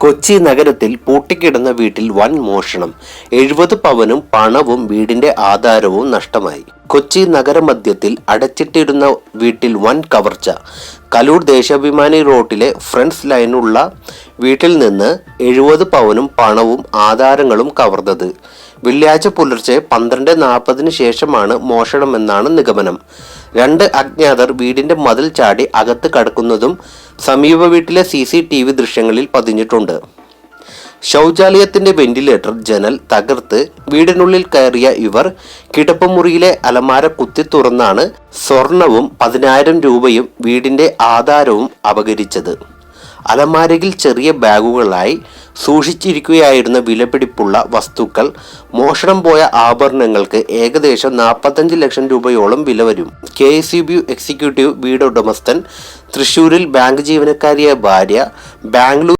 കൊച്ചി നഗരത്തിൽ പൂട്ടിക്കിടന്ന വീട്ടിൽ വൻ മോഷണം. എഴുപത് പവനും പണവും വീടിന്റെ ആധാരവും നഷ്ടമായി. കൊച്ചി നഗരമധ്യത്തിൽ അടച്ചിട്ടിരുന്ന വീട്ടിൽ വൻ കവർച്ച. കലൂർ ദേശാഭിമാനി റോഡിലെ ഫ്രണ്ട്സ് ലൈനുള്ള വീട്ടിൽ നിന്ന് എഴുപത് പവനും പണവും ആധാരങ്ങളും കവർന്നത്. വെള്ളിയാഴ്ച പുലർച്ചെ പന്ത്രണ്ട് നാൽപ്പതിന് ശേഷമാണ് മോഷണമെന്നാണ് നിഗമനം. രണ്ട് അജ്ഞാതർ വീടിന്റെ മതിൽ ചാടി അകത്ത് കടക്കുന്നതും സമീപ വീട്ടിലെ സി സി ടി വി ദൃശ്യങ്ങളിൽ പതിഞ്ഞിട്ടുണ്ട്. ശൗചാലയത്തിന്റെ വെന്റിലേറ്റർ ജനൽ തകർത്ത് വീടിനുള്ളിൽ കയറിയ ഇവർ കിടപ്പുമുറിയിലെ അലമാര കുത്തി തുറന്നാണ് സ്വർണവും പതിനായിരം രൂപയും വീടിന്റെ ആധാരവും അപകരിച്ചത്. അലമാരയിൽ ചെറിയ ബാഗുകളായി സൂക്ഷിച്ചിരിക്കുകയായിരുന്ന വിലപിടിപ്പുള്ള വസ്തുക്കൾ മോഷണം പോയ ആഭരണങ്ങൾക്ക് ഏകദേശം നാൽപ്പത്തഞ്ച് ലക്ഷം രൂപയോളം വില വരും. കെ എസ് യു എക്സിക്യൂട്ടീവ് വീട് ഉടമസ്ഥൻ തൃശൂരിൽ ബാങ്ക് ജീവനക്കാരിയായ ഭാര്യ ബാംഗ്ലൂർ